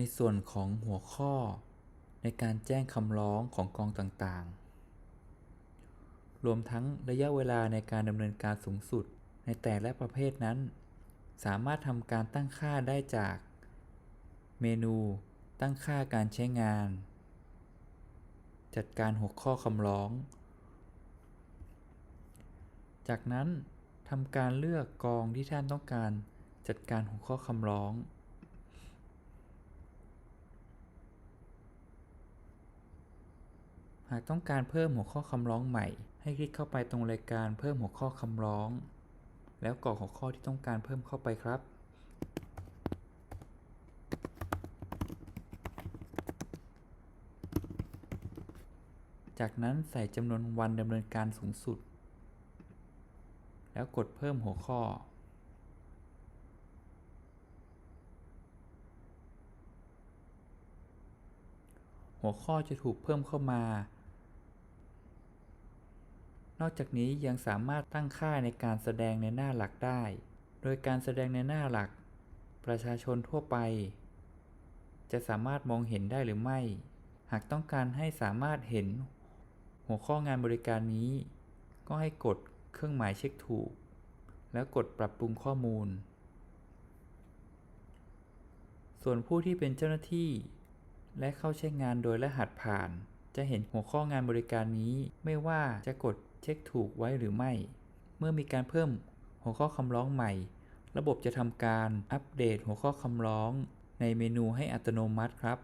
ในส่วนของหัวข้อ ในการแจ้งคำร้องของกองต่างๆ รวมทั้งระยะเวลาในการดำเนินการสูงสุดในแต่ละประเภทนั้น สามารถทำการตั้งค่าได้จาก เมนู ตั้งค่าการใช้งาน จัดการหัวข้อคำร้อง จากนั้นทำการเลือกกองที่ท่านต้องการจัดการหัวข้อคำร้อง หากต้องการเพิ่มหัวข้อคำร้องใหม่ ให้คลิกเข้าไปตรงรายการเพิ่มหัวข้อคำร้อง แล้วกรอกหัวข้อที่ต้องการเพิ่มเข้าไปครับ จากนั้นใส่จำนวนวันดำเนินการสูงสุด แล้วกดเพิ่มหัวข้อหัวข้อจะถูกเพิ่มเข้ามา นอกจากนี้ยังสามารถตั้งค่าในการแสดงในหน้าหลักได้ โดยการแสดงในหน้าหลัก ประชาชนทั่วไป จะสามารถมองเห็นได้หรือไม่ หากต้องการให้สามารถเห็น หัวข้องานบริการนี้ ก็ให้กดเครื่องหมายเช็คถูก แล้วกดปรับปรุงข้อมูล ส่วนผู้ที่เป็นเจ้าหน้าที่ และเข้าใช้งานโดยรหัสผ่าน จะเห็นหัวข้องานบริการนี้ ไม่ว่าจะกดเช็คถูกไว้หรือไม่ เมื่อมีการเพิ่มหัวข้อคำร้องใหม่ ระบบจะทำการอัปเดตหัวข้อคำร้อง ในเมนูให้อัตโนมัติครับ